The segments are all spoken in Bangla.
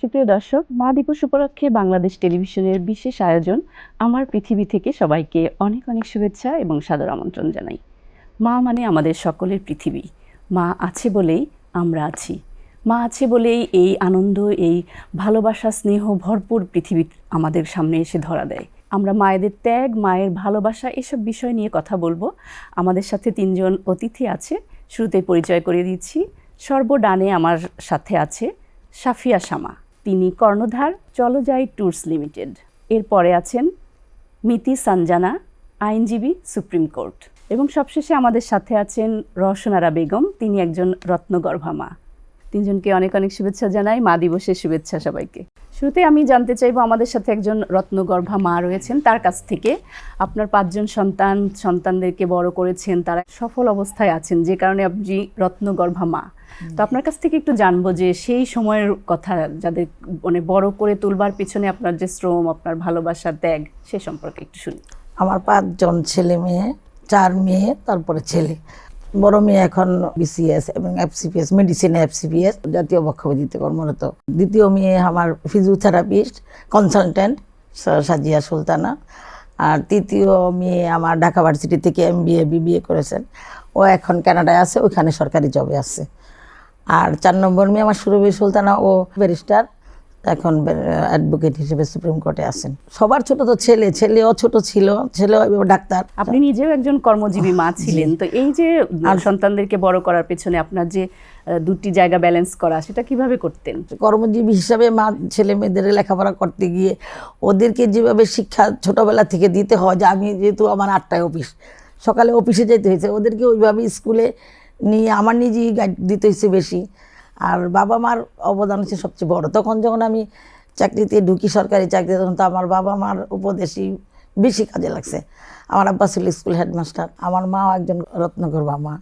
সুপ্রিয় দর্শক, মা দিবস উপলক্ষে বাংলাদেশ টেলিভিশনের বিশেষ আয়োজন আমার পৃথিবী থেকে সবাইকে অনেক অনেক শুভেচ্ছা এবং সাদর আমন্ত্রণ জানাই। মা মানে আমাদের সকলের পৃথিবী। মা আছে বলেই আমরা আছি। মা আছে বলেই এই আনন্দ, এই ভালোবাসা, স্নেহ ভরপুর পৃথিবী আমাদের সামনে এসে ধরা দেয়। আমরা মায়েদের ত্যাগ, মায়ের ভালোবাসা এসব বিষয় নিয়ে কথা বলব। আমাদের সাথে তিনজন অতিথি আছে, শুরুতে পরিচয় করিয়ে দিচ্ছি। সর্বডানে আমার সাথে আছে সাফিয়া শামা। তিনি কর্ণধার চলজাই ট্যুরস লিমিটেড। এরপরে আছেন মিতি সানজানা, আইনজীবী, সুপ্রিম কোর্ট। এবং সবশেষে আমাদের সাথে আছেন রহসনারা বেগম, তিনি একজন রত্নগর্ভা মা তিনজনকে অনেক অনেক শুভেচ্ছা জানাই, মা দিবসের শুভেচ্ছা সবাইকে। শুরুতে আমি জানতে চাইব আমাদের সাথে একজন রত্নগর্ভা মা রয়েছেন, তার কাছ থেকে। আপনার পাঁচজন সন্তান, সন্তানদেরকে বড় করেছেন, তারা সফল অবস্থায় আছেন, যে কারণে আপনি রত্নগর্ভা মা। তো আপনার কাছ থেকে একটু জানব যে সেই সময়ের কথা, যাদের মানে বড় করে তুলবার পিছনে আপনার যে শ্রম, আপনার ভালোবাসা, ত্যাগ, সে সম্পর্কে একটু শুনি। আমার পাঁচজন ছেলে মেয়ে, চার মেয়ে, তারপরে ছেলে। বড় মেয়ে এখন বিসিএস এবং এফসিপিএস মেডিসিনে এফসিপিএস জাতীয় বক্ষবিধিতে কর্মরত। দ্বিতীয় মেয়ে আমার ফিজিওথেরাপিস্ট কনসালটেন্ট সাজিয়া সুলতানা। আর তৃতীয় মেয়ে আমার ঢাকা ভার্সিটি থেকে এম বিএ বিবিএ করেছেন। ও এখন কানাডায় আছে, ওইখানে সরকারি জবে আছে। আর চার নম্বর মেয়ে আমার সুরভি সুলতানা, ও ব্যারিস্টার এখন অ্যাডভোকেট হিসেবে সুপ্রিম কোর্টে আছেন। সবার ছোট তো ছেলে ছেলেও ছোট ছিল ছেলেও ডাক্তার। আপনি নিজেও একজন কর্মজীবী মা ছিলেন তো এই যে সন্তানদেরকে বড় করার পেছনে আপনার যে দুটি জায়গা ব্যালেন্স করা সেটা কীভাবে করতেন? কর্মজীবী হিসাবে মা ছেলে মেয়েদের লেখাপড়া করতে গিয়ে ওদেরকে যেভাবে শিক্ষা ছোটবেলা থেকে দিতে হয় যে আমি যেহেতু আমার আটটায় অফিস সকালে অফিসে যেতে হয়েছে ওদেরকে ওইভাবে স্কুলে নিয়ে আমার নিজেই গাইড দিতে হয়েছে বেশি। আর বাবা মার অবদান হচ্ছে সবচেয়ে বড়। তখন যখন আমি চাকরিতে ঢুকি, সরকারি চাকরি তখন তো আমার বাবা মার উপদেশই বেশি কাজে লাগছে। আমার আব্বা ছিল স্কুল হেডমাস্টার, আমার মাও একজন রত্নগর্ভা মা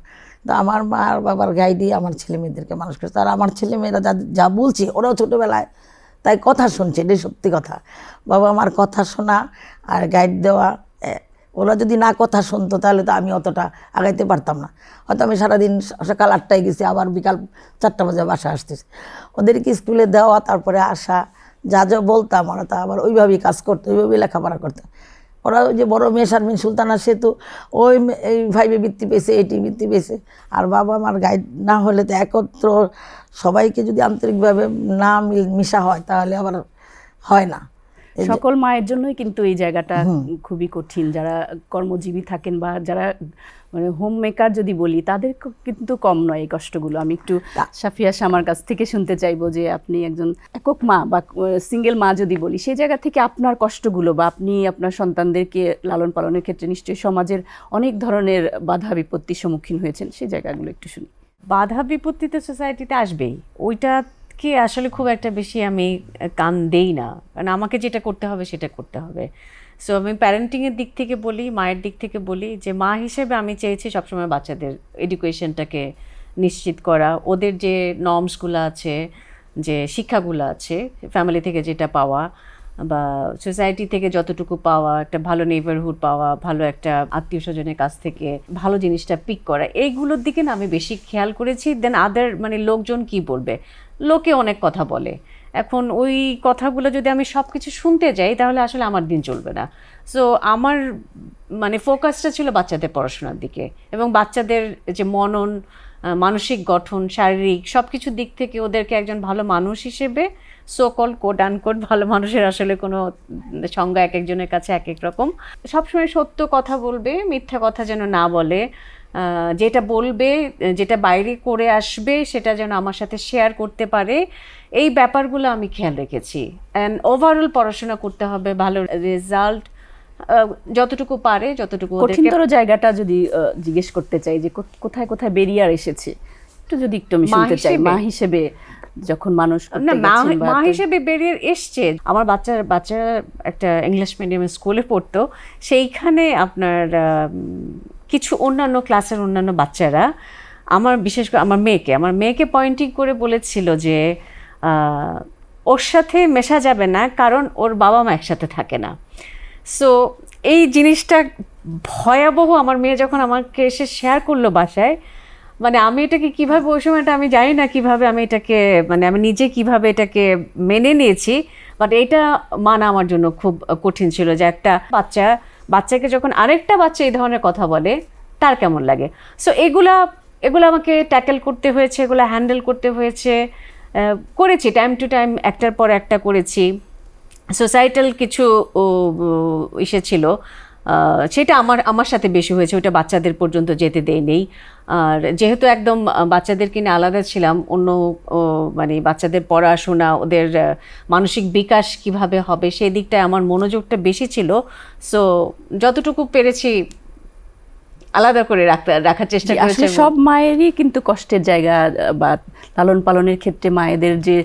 তো আমার মা আর বাবার গাইডই আমার ছেলে মেয়েদেরকে মানুষ করেছে। আর আমার ছেলে মেয়েরা যা যা বলছে, ওরাও ছোটোবেলায় তাই কথা শুনছে, এটাই সত্যি কথা। বাবা আমার কথা শোনা আর গাইড দেওয়া ওরা যদি না কথা শুনতো, তাহলে তো আমি অতটা আগাইতে পারতাম না। হয়তো আমি সারাদিন সকাল আটটায় গেছি, আবার বিকাল চারটা বাজে বাসা আসতেছি। ওদেরকে স্কুলে দেওয়া, তারপরে আসা, যা যা বলতাম ওরা তা আবার ওইভাবেই কাজ করতো, ওইভাবেই লেখাপড়া করতো। ওরা ওই যে বড় মেয়ে শারমিন সুলতানা সেতু ওই এই ফাইভে বৃত্তি পেয়েছে এইটি বৃত্তি পেয়েছে। আর বাবা আমার গাইড না হলে তো একত্র সবাইকে যদি আন্তরিকভাবে না মিশা হয়, তাহলে আবার হয় না। সকল মায়ের জন্যই কিন্তু এই জায়গাটা খুবই কঠিন। যারা কর্মজীবী থাকেন বা যারা মানে হোম মেকার যদি বলি তাদের কিন্তু কম নয় এই কষ্টগুলো। আমি একটু সাফিয়া শামার কাছ থেকে শুনতে চাইব যে আপনি একজন একক মা বা সিঙ্গেল মা যদি বলি সেই জায়গা থেকে আপনার কষ্টগুলো বা আপনি আপনার সন্তানদেরকে লালন পালনের ক্ষেত্রে নিশ্চয়ই সমাজের অনেক ধরনের বাধা বিপত্তির সম্মুখীন হয়েছেন। সেই জায়গাগুলো একটু শুনি। বাধা বিপত্তিতে সোসাইটিতে আসবেই। ওইটাকে আসলে খুব একটা বেশি আমি কান দেই না। কারণ আমাকে যেটা করতে হবে সেটা করতে হবে। সো আমি প্যারেন্টিংয়ের দিক থেকে বলি, মায়ের দিক থেকে বলি যে, মা হিসেবে আমি চেয়েছি সবসময় বাচ্চাদের এডুকেশনটাকে নিশ্চিত করা। ওদের যে নর্মসগুলো আছে, যে শিক্ষাগুলো আছে ফ্যামিলি থেকে যেটা পাওয়া বা সোসাইটি থেকে যতটুকু পাওয়া, একটা ভালো নেইবারহুড পাওয়া, ভালো একটা আত্মীয় স্বজনের কাছ থেকে ভালো জিনিসটা পিক করা, এইগুলোর দিকে না আমি বেশি খেয়াল করেছি। দেন আদার মানে লোকজন কি বলবে? লোকে অনেক কথা বলে। এখন ওই কথাগুলো যদি আমি সব কিছু শুনতে যাই, তাহলে আসলে আমার দিন চলবে না। সো আমার মানে ফোকাসটা ছিল বাচ্চাদের পড়াশোনার দিকে এবং বাচ্চাদের যে মনন মানসিক গঠন, শারীরিক সব কিছুর দিক থেকে ওদেরকে একজন ভালো মানুষ হিসেবে সোকল কোড আনকোড ভালো মানুষের আসলে কোনো সংজ্ঞা এক একজনের কাছে এক এক রকম। সবসময় সত্য কথা বলবে মিথ্যা কথা যেন না বলে। যেটা বলবে যেটা বাইরে করে আসবে সেটা যেন আমার সাথে শেয়ার করতে পারে। এই ব্যাপারগুলো আমি খেয়াল রেখেছি। অ্যান্ড ওভারঅল পড়াশোনা করতে হবে ভালো রেজাল্ট যতটুকু পারে যতটুকু কঠিনতর জায়গাটা যদি জিজ্ঞেস করতে চাই যে কোথায় কোথায় বেরিয়ার এসেছে একটু যদি একটু আমি শুনতে চাই। মা হিসেবে যখন মানুষ মা হিসেবে বেরিয়ে এসছে। আমার বাচ্চার বাচ্চারা একটা ইংলিশ মিডিয়ামের স্কুলে পড়তো। সেইখানে আপনার কিছু অন্যান্য ক্লাসের অন্যান্য বাচ্চারা আমার বিশেষ করে আমার মেয়েকে আমার মেয়েকে পয়েন্টিং করে বলেছিল যে ওর সাথে মেশা যাবে না কারণ ওর বাবা মা একসাথে থাকে না। সো এই জিনিসটা ভয়াবহ আমার মেয়ে যখন আমাকে এসে শেয়ার করল বাসায় মানে আমি এটাকে কীভাবে ওই সময়টা আমি জানি না কীভাবে আমি এটাকে মানে আমি নিজে কীভাবে এটাকে মেনে নিয়েছি বাট এটা মানা আমার জন্য খুব কঠিন ছিল যে একটা বাচ্চা, বাচ্চাকে যখন আরেকটা বাচ্চা এই ধরনের কথা বলে, তার কেমন লাগে? সো এগুলা, এগুলো আমাকে ট্যাকেল করতে হয়েছে, এগুলো হ্যান্ডেল করতে হয়েছে করেছি টাইম টু টাইম একটার পর একটা করেছি। সোসাইটাল কিছু ইসে ছিল। সেটা আমার আমার সাথে বেশি হয়েছে ওটা বাচ্চাদের পর্যন্ত যেতে দেয় নেই। আর যেহেতু একদম বাচ্চাদেরকে নিয়ে আলাদা ছিলাম, অন্য মানে বাচ্চাদের পড়াশোনা, ওদের মানসিক বিকাশ কীভাবে হবে, সেই দিকটায় আমার মনোযোগটা বেশি ছিল। সো যতটুকু পেরেছি আলাদা করে রাখতে রাখার চেষ্টা করেছি আসলে সব মায়েরই কিন্তু কষ্টের জায়গা বা লালন পালনের ক্ষেত্রে মায়েদের যে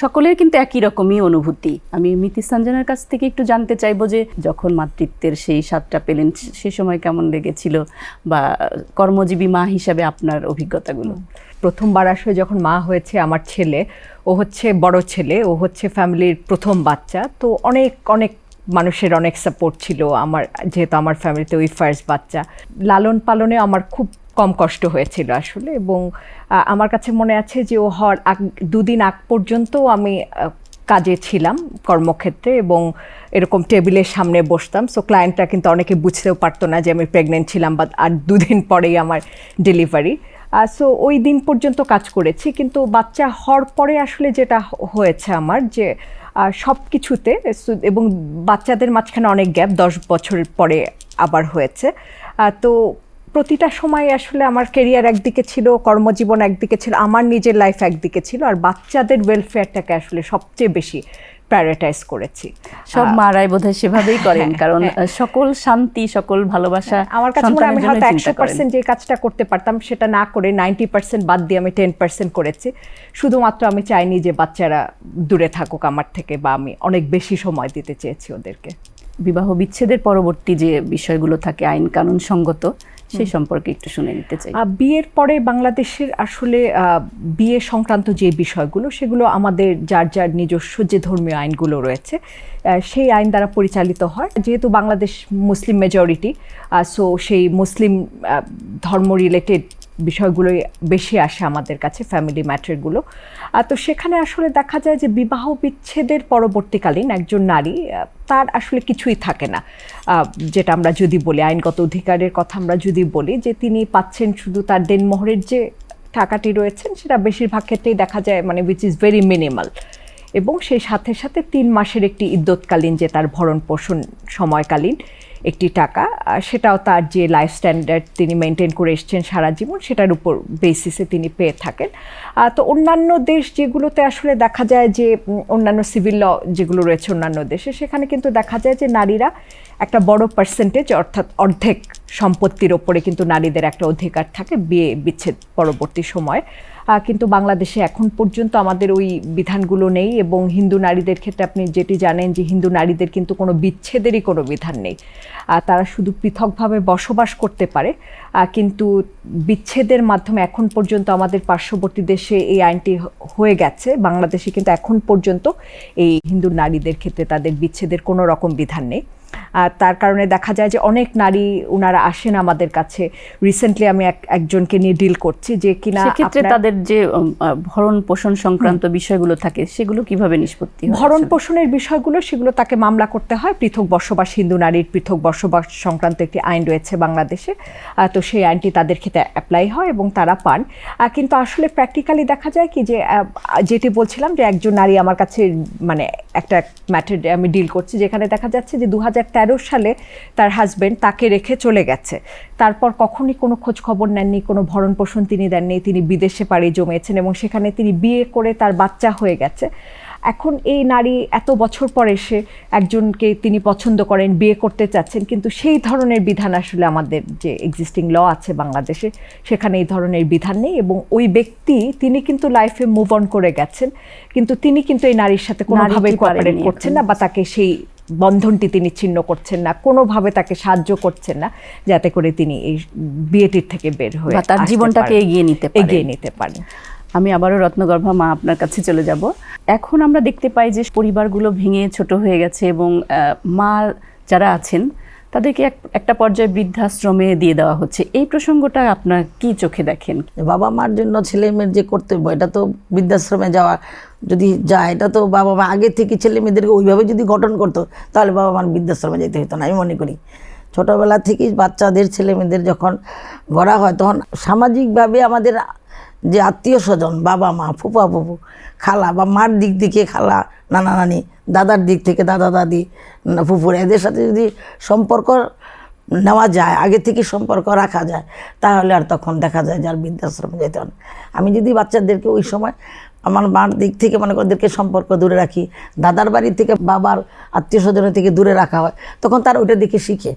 সকলের কিন্তু একই রকমই অনুভূতি। আমি মিতি সঞ্জনার কাছ থেকে একটু জানতে চাইব যে যখন মাতৃত্বের সেই স্বাদটা পেলেন সে সময় কেমন লেগেছিল? বা কর্মজীবী মা হিসাবে আপনার অভিজ্ঞতাগুলো? প্রথমবার আসলে যখন মা হয়েছে আমার ছেলে ও হচ্ছে বড় ছেলে ও হচ্ছে ফ্যামিলির প্রথম বাচ্চা তো অনেক অনেক মানুষের অনেক সাপোর্ট ছিল আমার, যেহেতু আমার ফ্যামিলিতে ওই ফার্স্ট বাচ্চা। লালন পালনে আমার খুব কম কষ্ট হয়েছিল আসলে এবং আমার কাছে মনে আছে যে ও হওয়ার আগ, দুদিন আগ পর্যন্ত আমি কাজে ছিলাম কর্মক্ষেত্রে এবং এরকম টেবিলের সামনে বসতাম। সো ক্লায়েন্টরা কিন্তু অনেকে বুঝতেও পারতো না যে আমি প্রেগনেন্ট ছিলাম বা আর দুদিন পরেই আমার ডেলিভারি সো ওই দিন পর্যন্ত কাজ করেছি। কিন্তু বাচ্চা হওয়ার পরে আসলে যেটা হয়েছে আমার যে সব কিছুতে এবং বাচ্চাদের মাঝখানে অনেক গ্যাপ, দশ বছর পরে আবার হয়েছে। তো প্রতিটা সময় আসলে আমার কেরিয়ার একদিকে ছিল, কর্মজীবন একদিকে ছিল, আমার নিজের লাইফ একদিকে ছিল, আর বাচ্চাদের ওয়েলফেয়ারটাকে আসলে সবচেয়ে বেশি প্রায়োরিটাইজ করেছি। সব মারাই বোধহয় সেভাবেই করেন কারণ সকল শান্তি সকল ভালোবাসা আমার কাছে মনে হয় আমি হয়তো একশো পার্সেন্ট যে কাজটা করতে পারতাম সেটা না করে নাইনটি পার্সেন্ট বাদ দিয়ে আমি টেন পার্সেন্ট করেছি। শুধুমাত্র আমি চাইনি যে বাচ্চারা দূরে থাকুক আমার থেকে বা আমি অনেক বেশি সময় দিতে চেয়েছি ওদেরকে। বিবাহ বিচ্ছেদের পরবর্তী যে বিষয়গুলো থাকে আইন কানুন সঙ্গত সেই সম্পর্কে একটু শুনে নিতে চাই। বিয়ের পরে বাংলাদেশের আসলে বিয়ে সংক্রান্ত যে বিষয়গুলো সেগুলো আমাদের যার যার নিজস্ব যে ধর্মীয় আইনগুলো রয়েছে সেই আইন দ্বারা পরিচালিত হয়। যেহেতু বাংলাদেশ মুসলিম মেজরিটি সো সেই মুসলিম ধর্ম রিলেটেড বিষয়গুলোই বেশি আসে আমাদের কাছে ফ্যামিলি ম্যাটারগুলো তো সেখানে আসলে দেখা যায় যে বিবাহ বিচ্ছেদের পরবর্তীকালীন একজন নারী তার আসলে কিছুই থাকে না। যেটা আমরা যদি বলি, আইনগত অধিকারের কথা আমরা যদি বলি, যে তিনি পাচ্ছেন শুধু তার দেনমোহরের যে টাকাটি রয়েছেন, সেটা বেশিরভাগ ক্ষেত্রেই দেখা যায় মানে উইচ ইজ ভেরি মিনিমাল এবং সেই সাথে সাথে তিন মাসের একটি ইদ্যৎকালীন যে তার ভরণ পোষণ সময়কালীন একটি টাকা সেটাও তার যে লাইফ স্ট্যান্ডার্ড তিনি মেনটেন করে এসছেন সারা জীবন, সেটার উপর বেসিসে তিনি পেয়ে থাকেন। তো অন্যান্য দেশ যেগুলোতে আসলে দেখা যায় যে অন্যান্য সিভিল ল যেগুলো রয়েছে অন্যান্য দেশে, সেখানে কিন্তু দেখা যায় যে নারীরা একটা বড় পার্সেন্টেজ অর্থাৎ অর্ধেক সম্পত্তির ওপরে কিন্তু নারীদের একটা অধিকার থাকে, বিয়ে বিচ্ছেদ পরবর্তী সময়। কিন্তু বাংলাদেশে এখন পর্যন্ত আমাদের ওই বিধানগুলো নেই এবং হিন্দু নারীদের ক্ষেত্রে আপনি যেটি জানেন যে হিন্দু নারীদের কিন্তু কোনো বিচ্ছেদেরই কোনো বিধান নেই। তারা শুধু পৃথকভাবে বসবাস করতে পারে। কিন্তু বিচ্ছেদের মাধ্যমে এখন পর্যন্ত আমাদের পার্শ্ববর্তী দেশে এই আইনটি হয়ে গেছে। বাংলাদেশে কিন্তু এখন পর্যন্ত এই হিন্দু নারীদের ক্ষেত্রে তাদের বিচ্ছেদের কোনো রকম বিধান নেই। তার কারণে দেখা যায় যে অনেক নারী ওনারা আসেন আমাদের কাছে। রিসেন্টলি আমি এক একজনকে নিয়ে ডিল করছি যে কিনা সেক্ষেত্রে তাদের যে ভরণ পোষণ সংক্রান্ত বিষয়গুলো থাকে সেগুলো কীভাবে নিষ্পত্তি ভরণ পোষণের বিষয়গুলো সেগুলো তাকে মামলা করতে হয়। পৃথক বসবাস হিন্দু নারীর পৃথক বসবাস সংক্রান্ত একটি আইন রয়েছে বাংলাদেশে। তো সেই আইনটি তাদের ক্ষেত্রে অ্যাপ্লাই হয় এবং তারা পান। কিন্তু আসলে প্র্যাকটিক্যালি দেখা যায় কি যে যেটি বলছিলাম যে একজন নারী আমার কাছে মানে একটা ম্যাটার আমি ডিল করছি যেখানে দেখা যাচ্ছে যে দু হাজার সালে তার হাজবেন্ড তাকে রেখে চলে গেছে। তারপর কখনই কোনো খোঁজ খবর নেননি কোনো ভরণ পোষণ তিনি দেননি তিনি বিদেশে পাড়ি জমিয়েছেন এবং সেখানে তিনি বিয়ে করে তার বাচ্চা হয়ে গেছে। এখন এই নারী এত বছর পর এসে একজনকে তিনি পছন্দ করেন বিয়ে করতে চাচ্ছেন কিন্তু সেই ধরনের বিধান আসলে আমাদের যে এক্সিস্টিং ল আছে বাংলাদেশে সেখানে এই ধরনের বিধান নেই এবং ওই ব্যক্তি তিনি কিন্তু লাইফে মুভ অন করে গেছেন কিন্তু তিনি কিন্তু এই নারীর সাথে কোনোভাবে কোঅপারেট করছেন না বা তাকে সেই বন্ধনটি তিনি ছিন্ন করছেন না কোনোভাবে তাকে সাহায্য করছেন না যাতে করে তিনি এই বিয়েটির থেকে বের হয়ে তার জীবনটাকে এগিয়ে নিতে এগিয়ে নিতে পারেন। আমি আবারও রত্নগর্ভা মা আপনার কাছে চলে যাব। এখন আমরা দেখতে পাই যে পরিবারগুলো ভেঙে ছোট হয়ে গেছে এবং মা যারা আছেন তাদেরকে এক- একটা পর্যায়ে বৃদ্ধাশ্রমে দিয়ে দেওয়া হচ্ছে। এই প্রসঙ্গটা আপনার কি চোখে দেখেন? বাবা মার জন্য ছেলে মেয়ের যে কর্তব্য, এটা তো বৃদ্ধাশ্রমে যাওয়া যদি যায়, এটা তো বাবা মা আগে থেকে ছেলে মেয়েদেরকে ওইভাবে যদি গঠন করতো, তাহলে বাবা মার বৃদ্ধাশ্রমে যেতে হতো না, আমি মনে করি। ছোটোবেলা থেকেই বাচ্চাদের, ছেলে মেয়েদের যখন গড়া হয়, তখন সামাজিকভাবে আমাদের যে আত্মীয় স্বজন বাবা মা ফুপা ফুপু খালা বা মার দিক থেকে খালা নানা নানি দাদার দিক থেকে দাদা দাদি না, ফুফুরা এদের সাথে যদি সম্পর্ক নেওয়া যায় আগে থেকে সম্পর্ক রাখা যায় তাহলে আর তখন দেখা যায় যার বৃদ্ধাশ্রমে যেতে হবে আমি যদি বাচ্চাদেরকে ওই সময় আমার মার দিক থেকে মনে ওদেরকে সম্পর্ক দূরে রাখি দাদার বাড়ি থেকে বাবার আত্মীয় স্বজনের থেকে দূরে রাখা হয় তখন তার ওইটা দেখে শিখে।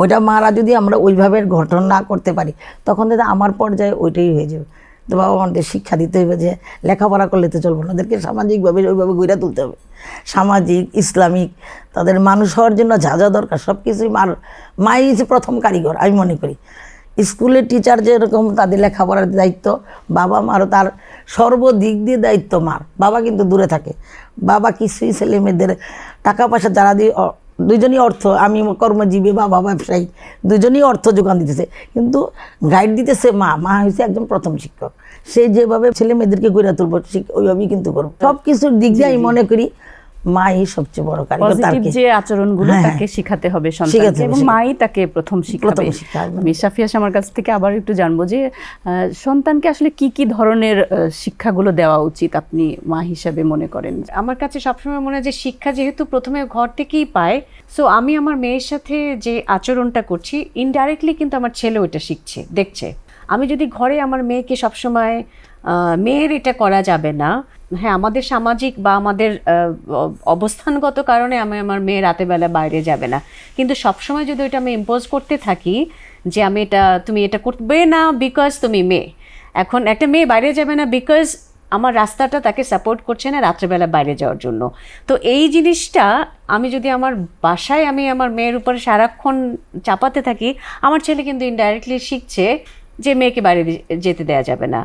ওইটা মারা যদি আমরা ওইভাবে গঠন না করতে পারি তখন দাদা আমার পর্যায়ে ওইটাই হয়ে যাবে। তো বাবা আমাদের শিক্ষা দিতে হবে যে লেখাপড়া করলে তো চলবে না। ওদেরকে সামাজিকভাবে ওইভাবে গড়ে তুলতে হবে। সামাজিক, ইসলামিক, তাদের মানুষ হওয়ার জন্য যা যা দরকার সব কিছুই মার, মাই প্রথম কারিগর, আমি মনে করি। স্কুলের টিচার যেরকম তাদের লেখাপড়ার দায়িত্ব, বাবা মারও তার সর্বদিক দিয়ে দায়িত্ব মার। বাবা কিন্তু দূরে থাকে। বাবা কিছুই ছেলে মেয়েদের টাকা পয়সা যারা দিয়ে দুজনই অর্থ আমি কর্মজীবী বাবা ব্যবসায়ী দুজনই অর্থ যোগান দিতেছে। কিন্তু গাইড দিতেছে মা মা হয়েছে একজন প্রথম শিক্ষক। সে যেভাবে ছেলে মেয়েদেরকে ঘুরে তুলবো ওইভাবেই কিন্তু করব। সব কিছুর দিক দিয়ে আমি মনে করি মাই সবচেয়ে বড় কারিগর পজিটিভ যে আচরণগুলো হ্যাঁ, তাকে শিখাতে হবে সন্তানকে এবং মাই তাকে প্রথম শিখাবে। আমি আমার কাছ থেকে আবার একটু জানব যে সন্তানকে আসলে কি কি ধরনের শিক্ষাগুলো দেওয়া উচিত আপনি মা হিসাবে মনে করেন? আমার কাছে সবসময় মনে হয় যে শিক্ষা যেহেতু প্রথমে ঘর থেকেই পায় সো আমি আমার মেয়ের সাথে যে আচরণটা করছি ইনডাইরেক্টলি কিন্তু আমার ছেলে ওইটা শিখছে দেখছে। আমি যদি ঘরে আমার মেয়েকে সবসময় আহ, মেয়ের এটা করা যাবে না হ্যাঁ আমাদের সামাজিক বা আমাদের অবস্থানগত কারণে আমি আমার মেয়ে রাতে বেলা বাইরে যাবে না। কিন্তু সবসময় যদি ওইটা আমি ইম্পোজ করতে থাকি যে আমি এটা, তুমি এটা করবে না বিকজ তুমি মেয়ে। এখন একটা মেয়ে বাইরে যাবে না বিকজ আমার রাস্তাটা তাকে সাপোর্ট করছে না রাত্রেবেলা বাইরে যাওয়ার জন্য। তো এই জিনিসটা আমি যদি আমার বাসায় আমি আমার মেয়ের উপরে সারাক্ষণ চাপাতে থাকি, আমার ছেলে কিন্তু ইনডাইরেক্টলি শিখছে যে মেয়েকে বাইরে যেতে দেওয়া যাবে না।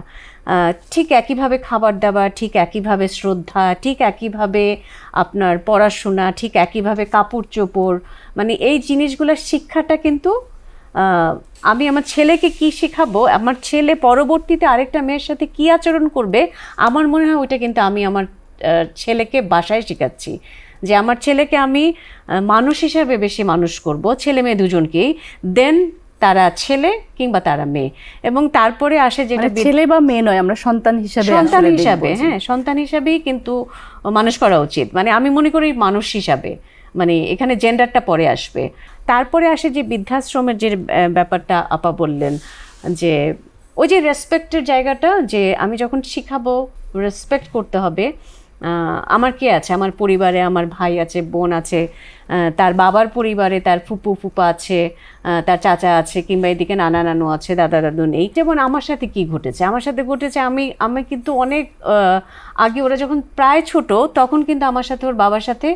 ঠিক একইভাবে খাবার দাবার, ঠিক একইভাবে শ্রদ্ধা, ঠিক একইভাবে আপনার পড়াশোনা, ঠিক একইভাবে কাপড় চোপড় মানে এই জিনিসগুলোর শিক্ষাটা কিন্তু আমি আমার ছেলেকে কি শেখাবো? আমার ছেলে পরবর্তীতে আরেকটা মেয়ের সাথে কি আচরণ করবে? আমার মনে হয় ওইটা কিন্তু আমি আমার ছেলেকে বাসায় শেখাচ্ছি। যে আমার ছেলেকে আমি মানুষ হিসাবে বেশি মানুষ করব, ছেলে মেয়ে দুজনকেই। দেন তারা ছেলে কিংবা তারা মেয়ে। এবং তারপরে আসে যেটা মানে ছেলে বা মেয়ে নয় আমরা সন্তান হিসাবে সন্তান হিসাবে হ্যাঁ সন্তান হিসাবেই কিন্তু মানুষ করা উচিত। মানে আমি মনে করি মানুষ হিসাবে মানে এখানে জেন্ডারটা পরে আসবে। তারপরে আসে যে বৃদ্ধাশ্রমের যে ব্যাপারটা আপা বললেন যে ওই যে রেসপেক্টের জায়গাটা যে আমি যখন শিখাবো রেসপেক্ট করতে হবে আমার কে আছে? আমার পরিবারে আমার ভাই আছে, বোন আছে তার বাবার পরিবারে তার ফুপু, ফুপা আছে তার চাচা আছে, কিংবা এদিকে নানা নানু আছে, দাদা দাদু নেই। যেমন আমার সাথে কি ঘটেছে? আমার সাথে ঘটেছে আমি আমি কিন্তু অনেক আগে ওরা যখন প্রায় ছোট, তখন কিন্তু আমার সাথে ওর বাবার সাথে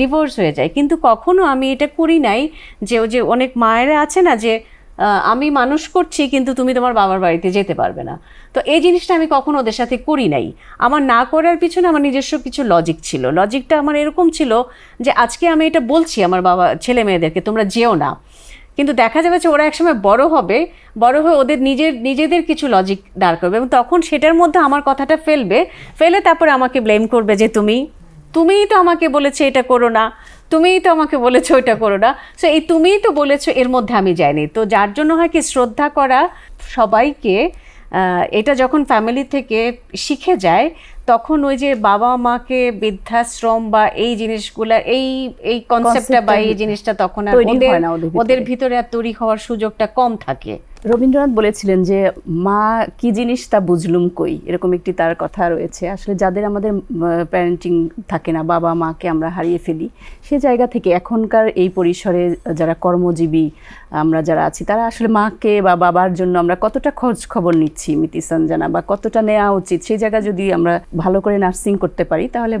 ডিভোর্স হয়ে যায়। কিন্তু কখনো আমি এটা করি নাই যে ও যে অনেক মায়েরা আছে না যে আমি মানুষ করছি, কিন্তু তুমি তোমার বাবার বাড়িতে যেতে পারবে না। তো এই জিনিসটা আমি কখনো ওদের সাথে করি নাই। আমার না করার পিছনে আমার নিজস্ব কিছু লজিক ছিল। লজিকটা আমার এরকম ছিল যে, আজকে আমি এটা বলছি আমার বাবা, ছেলে মেয়েদেরকে, তোমরা যেও না। কিন্তু দেখা যাবে যে, ওরা একসময় বড় হবে, বড় হয়ে ওদের নিজের, নিজেদের কিছু লজিক দাঁড় করবে এবং তখন সেটার মধ্যে আমার কথাটা ফেলবে। ফেলে তারপরে আমাকে ব্লেম করবে যে, তুমি, তুমিই তো আমাকে বলেছে এটা করো না। তুমিই তো আমাকে বলেছ ওইটা করো না। সো এই তুমিই তো বলেছ এর মধ্যে আমি যাইনি। তো যার জন্য হয় কি শ্রদ্ধা করা সবাইকে এটা যখন ফ্যামিলি থেকে শিখে যায় তখন ওই যে বাবা মাকে বৃদ্ধাশ্রম বা এই জিনিসগুলা এই এই কনসেপ্টটা বা এই জিনিসটা তখন আর। ওদের ভিতরে আর তৈরি হওয়ার সুযোগটা কম থাকে। রবীন্দ্রনাথ বলেছিলেন যে, মা, কি জিনিস তা বুঝলুম কই? এরকম একটি তার কথা রয়েছে। আসলে যাদের আমাদের প্যারেন্টিং থাকে না, বাবা মাকে আমরা হারিয়ে ফেলি, সে জায়গা থেকে এখনকার এই পরিসরে যারা কর্মজীবী, আমরা যারা আছি, তারা আসলে মাকে বা বাবার জন্য আমরা কতটা খোঁজ খবর নিচ্ছি, মিতি সঞ্জানা, বা কতটা নেওয়া উচিত? সেই জায়গা যদি আমরা ভালো করে নার্সিং করতে পারি, তাহলে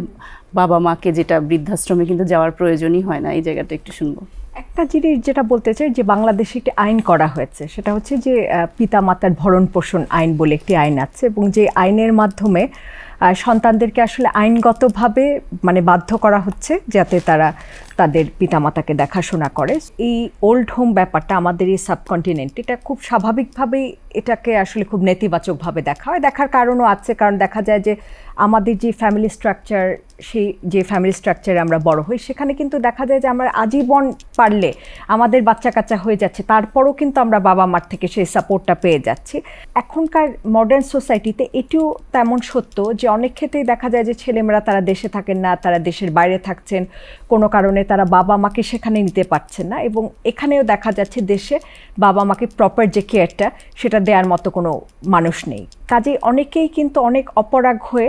বাবা মাকে যেটা বৃদ্ধাশ্রমে কিন্তু যাওয়ার প্রয়োজনই হয় না। এই জায়গাটা একটু শুনব। একটা জিনিস যেটা বলতে চাই যে বাংলাদেশে একটি আইন করা হয়েছে, সেটা হচ্ছে যে পিতা মাতার ভরণ পোষণ আইন বলে একটি আইন আছে এবং যে আইনের মাধ্যমে সন্তানদেরকে আসলে আইনগতভাবে মানে বাধ্য করা হচ্ছে যাতে তারা তাদের পিতামাতাকে দেখাশোনা করে। এই ওল্ড হোম ব্যাপারটা আমাদের এই সাবকন্টিনেন্ট এটা খুব স্বাভাবিকভাবেই এটাকে আসলে খুব নেতিবাচকভাবে দেখা হয়। দেখার কারণও আছে, কারণ দেখা যায় যে আমাদের যে ফ্যামিলি স্ট্রাকচার সেই যে ফ্যামিলি স্ট্রাকচারে আমরা বড় হই, সেখানে কিন্তু দেখা যায় যে আমরা আজীবন পারলে আমাদের বাচ্চা কাচ্চা হয়ে যাচ্ছে, তারপরও কিন্তু আমরা বাবা মার থেকে সেই সাপোর্টটা পেয়ে যাচ্ছি। এখনকার মডার্ন সোসাইটিতে এটিও তেমন সত্য যে অনেক ক্ষেত্রেই দেখা যায় যে ছেলেমেয়েরা তারা দেশে থাকেন না, তারা দেশের বাইরে থাকছেন, কোনো কারণে তারা বাবা মাকে সেখানে নিতে পারছেন না এবং এখানেও দেখা যাচ্ছে দেশে বাবা মাকে প্রপার যে কেয়ারটা সেটা দেওয়ার মতো কোনো মানুষ নেই। কাজে অনেকেই কিন্তু অনেক অপরাগ হয়ে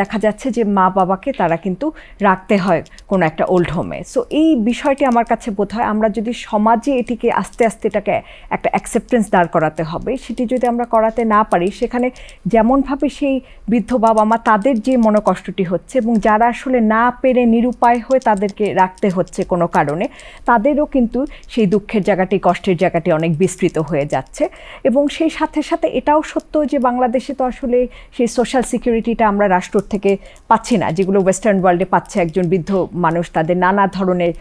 দেখা যাচ্ছে যে মা বাবাকে তারা কিন্তু রাখতে হয় কোনো একটা ওল্ড হোমে সো এই বিষয়টি আমার কাছে বোধ হয় আমরা যদি সমাজে এটিকে আস্তে আস্তে এটাকে একটা অ্যাকসেপ্টেন্স দাঁড় করাতে হবে, সেটি যদি আমরা করাতে না পারি, সেখানে যেমনভাবে সেই বৃদ্ধ বাবা মা তাদের যে মনোকষ্টটি হচ্ছে এবং যারা আসলে না পেরে নিরুপায় হয়ে তাদেরকে রাখতে হচ্ছে কোনো কারণে, তাদেরও কিন্তু সেই দুঃখের জায়গাটি, কষ্টের জায়গাটি অনেক বিস্তৃত হয়ে যাচ্ছে। এবং সেই সাথে সাথে এটাও সত্য যে বাংলাদেশে তো আসলে সেই সোশ্যাল সিকিউরিটিটা আমরা রাষ্ট্র থেকে পাচ্ছি না, যেগুলো ওয়েস্টার্ন ওয়ার্ল্ডে পাচ্ছে একজন বৃদ্ধ মানুষ, তাদের নানা ধরনের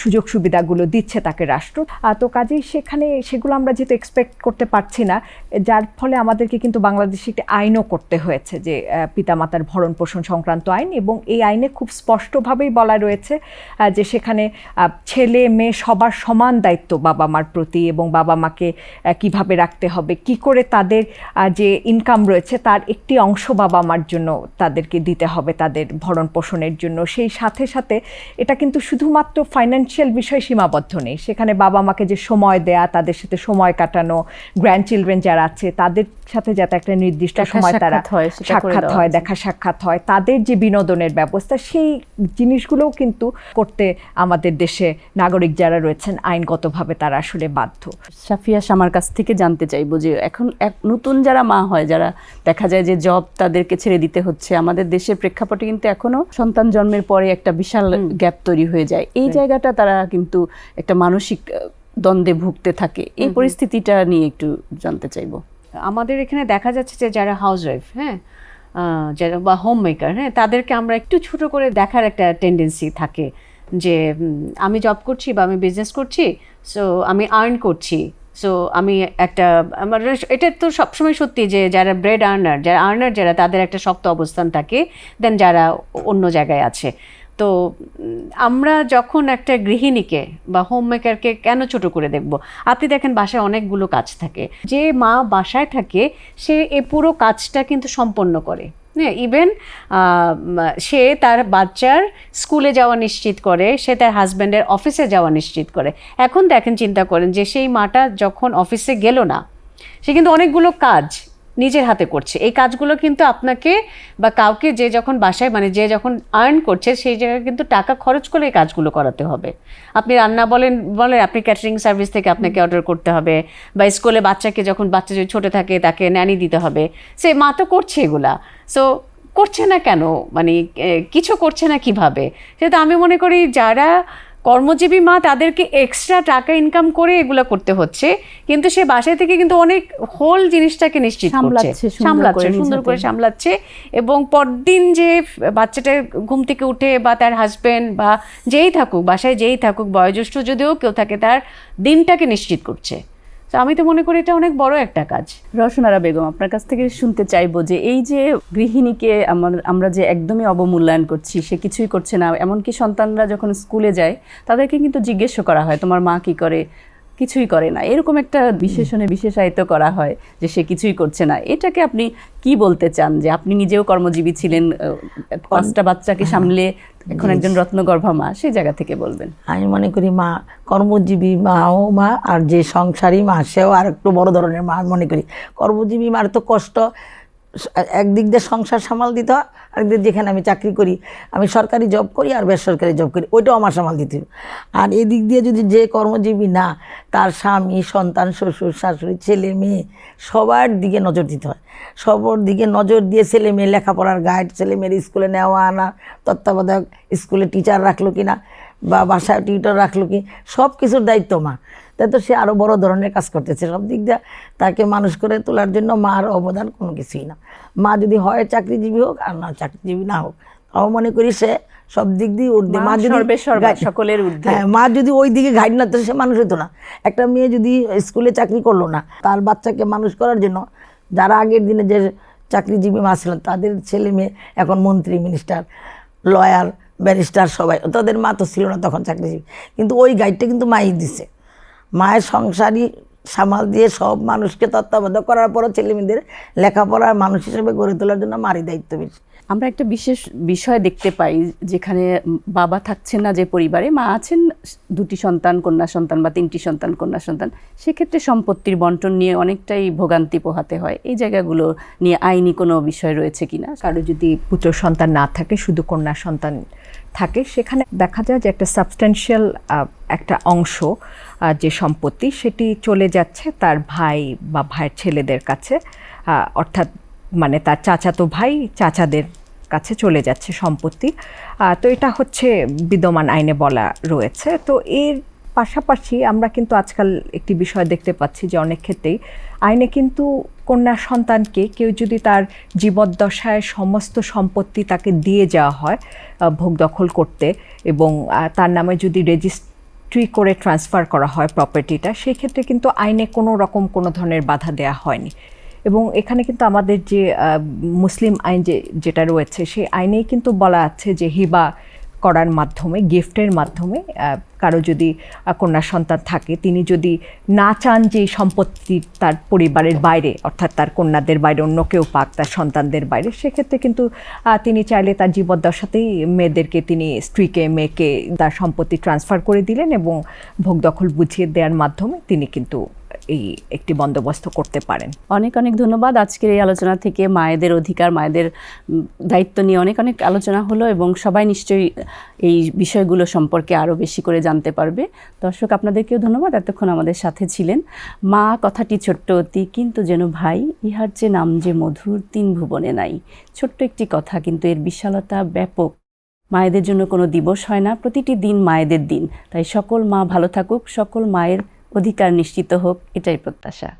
সুযোগ সুবিধাগুলো দিচ্ছে তাকে রাষ্ট্র। তো কাজেই সেখানে সেগুলো আমরা যেহেতু এক্সপেক্ট করতে পারছি না, যার ফলে আমাদেরকে কিন্তু বাংলাদেশে একটি আইনও করতে হয়েছে যে পিতামাতার ভরণ পোষণ সংক্রান্ত আইন এবং এই আইনে খুব স্পষ্টভাবেই বলা রয়েছে যে সেখানে ছেলে মেয়ে সবার সমান দায়িত্ব বাবা মার প্রতি এবং বাবা মাকে কীভাবে রাখতে হবে কি করে তাদের যে ইনকাম রয়েছে তার একটি অংশ বাবা মার জন্য তাদেরকে দিতে হবে তাদের ভরণ পোষণের জন্য সেই সাথে সাথে এটা কিন্তু শুধুমাত্র ফাইন্যান্সিয়াল বিষয় সীমাবদ্ধ নেই সেখানে বাবা মাকে যে সময় দেয়া তাদের সাথে সময় কাটানো গ্র্যান্ড চিলড্রেন যারা আছে তাদের সাথে যাতে একটা নির্দিষ্ট সময় তারা সাক্ষাৎ হয়। দেখা সাক্ষাৎ হয় তাদের যে বিনোদনের ব্যবস্থা সেই জিনিসগুলোও কিন্তু করতে আমাদের দেশে নাগরিক যারা রয়েছেন আইনগতভাবে তারা আসলে বাধ্য। সাফিয়া আমার কাছ থেকে জানতে চাইব যে এখন এক নতুন যারা মা হয় যারা দেখা যায় যে জব তাদেরকে ছেড়ে দিতে হচ্ছে আমাদের দেশের প্রেক্ষাপটে কিন্তু এখনও সন্তান জন্মের পরে একটা বিশাল গ্যাপ তৈরি হয়ে যায়। এই জায়গাটা তারা কিন্তু একটা মানসিক দ্বন্দ্বে ভুগতে থাকে। এই পরিস্থিতিটা নিয়ে একটু জানতে চাইব। আমাদের এখানে দেখা যাচ্ছে যে যারা হাউসওয়াইফ হ্যাঁ যারা বা হোম মেকার হ্যাঁ তাদেরকে আমরা একটু ছোট করে দেখার একটা টেন্ডেন্সি থাকে। যে আমি জব করছি বা আমি বিজনেস করছি সো আমি আর্ন করছি। সো আমি একটা, আমার এটা তো সবসময় সত্যি যে, যারা ব্রেড আর্নার যারা আর্নার যারা তাদের একটা শক্ত অবস্থান থাকে দেন যারা অন্য জায়গায় আছে। তো আমরা যখন একটা গৃহিণীকে বা হোম মেকারকে কেন ছোট করে দেখব? আপনি দেখেন বাসায় অনেকগুলো কাজ থাকে। যে মা বাসায় থাকে, সে এ পুরো কাজটা কিন্তু সম্পন্ন করে। হ্যাঁ ইভেন সে তার বাচ্চার স্কুলে যাওয়া নিশ্চিত করে সে তার হাজব্যান্ডের অফিসে যাওয়া নিশ্চিত করে। এখন দেখেন চিন্তা করেন যে সেই মাটা যখন অফিসে গেল না সে কিন্তু অনেকগুলো কাজ নিজের হাতে করছে। এই কাজগুলো কিন্তু আপনাকে বা কাউকে যে যখন বাসায় মানে যে যখন আর্ন করছে সেই জায়গায় কিন্তু টাকা খরচ করে এই কাজগুলো করাতে হবে। আপনি রান্না বলেন বলেন আপনি ক্যাটারিং সার্ভিস থেকে আপনাকে অর্ডার করতে হবে। বা স্কুলে বাচ্চাকে যখন বাচ্চা যদি ছোটো থাকে তাকে ন্যানি দিতে হবে। সে মা তো করছে এগুলা। সো করছে না কেন? মানে কিছু করছে না কীভাবে? সেটা আমি মনে করি যারা কর্মজীবী মা তাদেরকে এক্সট্রা টাকা ইনকাম করে এগুলো করতে হচ্ছে। কিন্তু সে বাসায় থেকে কিন্তু অনেক হোল জিনিসটাকে নিশ্চিত করছে। সামলাচ্ছে, সুন্দর করে সামলাচ্ছে এবং পরদিন যে বাচ্চাটা ঘুম থেকে উঠে বা তার হাজবেন্ড বা যেই থাকুক বাসায় যেই থাকুক বয়োজ্যেষ্ঠ যদিও কেউ থাকে তার দিনটাকে নিশ্চিত করছে। তো আমি তো মনে করি এটা অনেক বড় একটা কাজ। রসনারা বেগম, আপনার কাছ থেকে শুনতে চাইব যে এই যে গৃহিণীকে আমার- আমরা যে একদমই অবমূল্যায়ন করছি, সে কিছুই করছে না। এমনকি সন্তানরা যখন স্কুলে যায়, তাদেরকে কিন্তু জিজ্ঞেস করা হয়, তোমার মা কি করে? কিছুই করে না। এরকম একটা বিশেষণে বিশেষায়িত করা হয় যে সে কিছুই করছে না। এটাকে আপনি কি বলতে চান যে আপনি নিজেও কর্মজীবী ছিলেন পাঁচটা বাচ্চাকে সামলে এখন একজন রত্নগর্ভা মা সেই জায়গা থেকে বলবেন। আমি মনে করি মা কর্মজীবী মাও মা আর যে সংসারী মা সেও আর একটু বড় ধরনের মা মনে করি। কর্মজীবী মার তো কষ্ট একদিক দিয়ে সংসার সামাল দিতে হয় আরেকদিক যেখানে আমি চাকরি করি, আমি সরকারি জব করি আর বেসরকারি জব করি, ওইটাও আমার সামাল দিতে হবে। আর এদিক দিয়ে যদি যে কর্মজীবী না, তার স্বামী, সন্তান, শ্বশুর, শাশুড়ি, ছেলে, মেয়ে, সবার দিকে নজর দিতে হয়। সবার দিকে নজর দিয়ে ছেলে মেয়ে লেখাপড়ার গাইড ছেলে মেয়ের স্কুলে নেওয়া আনা, তত্ত্বাবধায়ক স্কুলে টিচার রাখল কি না বা বাসায় টিউটর রাখল কি সব কিছুর দায়িত্ব মা তাই তো সে আরও বড় ধরনের কাজ করতেছে। সব দিক দিয়ে তাকে মানুষ করে তোলার জন্য মার অবদান কোনো কিছুই না। মা যদি হয় চাকরিজীবী হোক আর না চাকরিজীবী না হোক তাও মনে করি সে সব দিক দিয়ে ঊর্ধ্বে। মা যদি সকলের ঊর্ধ্বে। হ্যাঁ মা যদি ওই দিকে গাইড না তো সে মানুষ হতো না। একটা মেয়ে যদি স্কুলে চাকরি করল না তার বাচ্চাকে মানুষ করার জন্য যারা আগের দিনে যে চাকরিজীবী মা ছিলেন তাদের ছেলে মেয়ে এখন মন্ত্রী মিনিস্টার লয়ার ব্যারিস্টার সবাই তাদের মা তো ছিল না তখন চাকরিজীবী। কিন্তু ওই গাইডটা কিন্তু মাই দিছে। মায়ের সংসারই সামাল দিয়ে সব মানুষকে তত্ত্বাবধান করার পরও ছেলেমেয়েদের লেখাপড়ার মানুষ হিসেবে গড়ে তোলার জন্য মারি দায়িত্ব বেশি। আমরা একটা বিশেষ বিষয় দেখতে পাই যেখানে বাবা থাকছেন না যে পরিবারে, মা আছেন দুটি সন্তান, কন্যা সন্তান বা তিনটি সন্তান, কন্যা সন্তান। সেক্ষেত্রে সম্পত্তির বন্টন নিয়ে অনেকটাই ভোগান্তি পোহাতে হয়। এই জায়গাগুলো নিয়ে আইনি কোনো বিষয় রয়েছে কিনা? কারও যদি পুত্র সন্তান না থাকে, শুধু কন্যা সন্তান থাকে, সেখানে দেখা যায় যে একটা সাবস্টেন্সিয়াল একটা অংশ যে সম্পত্তি, সেটি চলে যাচ্ছে তার ভাই বা ভাইয়ের ছেলেদের কাছে। অর্থাৎ মানে তার চাচাতো ভাই, চাচাদের কাছে চলে যাচ্ছে সম্পত্তি। তো এটা হচ্ছে বিদ্যমান আইনে বলা রয়েছে। তো এর পাশাপাশি আমরা কিন্তু আজকাল একটি বিষয় দেখতে পাচ্ছি যে অনেক ক্ষেত্রেই আইনে কিন্তু কন্যা সন্তানকে কেউ যদি তার জীবদ্দশায় সমস্ত সম্পত্তি তাকে দিয়ে যাওয়া হয় ভোগ দখল করতে এবং তার নামে যদি রেজিস্ট্রি করে ট্রান্সফার করা হয় প্রপার্টিটা সেই ক্ষেত্রে কিন্তু আইনে কোনো রকম কোনো ধরনের বাধা দেওয়া হয়নি। এবং এখানে কিন্তু আমাদের যে মুসলিম আইন যে, যেটা রয়েছে, সেই আইনেই কিন্তু বলা আছে যে হিবা করার মাধ্যমে, গিফটের মাধ্যমে কারও যদি কন্যা সন্তান থাকে, তিনি যদি না চান যে সম্পত্তি তার পরিবারের বাইরে, অর্থাৎ তার কন্যাদের বাইরে, অন্য কেউ পাক, তার সন্তানদের বাইরে, সেক্ষেত্রে কিন্তু তিনি চাইলে তার জীবদ্দশাতেই মেয়েদেরকে তিনি স্ত্রীকে, মেয়েকে তার সম্পত্তি ট্রান্সফার করে দিলেন এবং ভোগ দখল বুঝিয়ে দেওয়ার মাধ্যমে তিনি কিন্তু এই একটি বন্দোবস্ত করতে পারেন। অনেক অনেক ধন্যবাদ আজকের এই আলোচনা থেকে। মায়েদের অধিকার, মায়েদের দায়িত্ব নিয়ে অনেক অনেক আলোচনা হলো এবং সবাই নিশ্চয়ই এই বিষয়গুলো সম্পর্কে আরও বেশি করে জানতে পারবে। দর্শক, আপনাদেরকেও ধন্যবাদ এতক্ষণ আমাদের সাথে ছিলেন। মা, কথাটি ছোট্ট অতি, কিন্তু যেন ভাই, ইহার যে নাম যে মধুর তিন ভুবনে নাই। ছোট্ট একটি কথা, কিন্তু এর বিশালতা ব্যাপক। মায়েদের জন্য কোনো দিবস হয় না, প্রতিটি দিন মায়েদের দিন। তাই সকল মা ভালো থাকুক, সকল মায়ের অধিকার নিশ্চিত হোক এটাই প্রত্যাশা।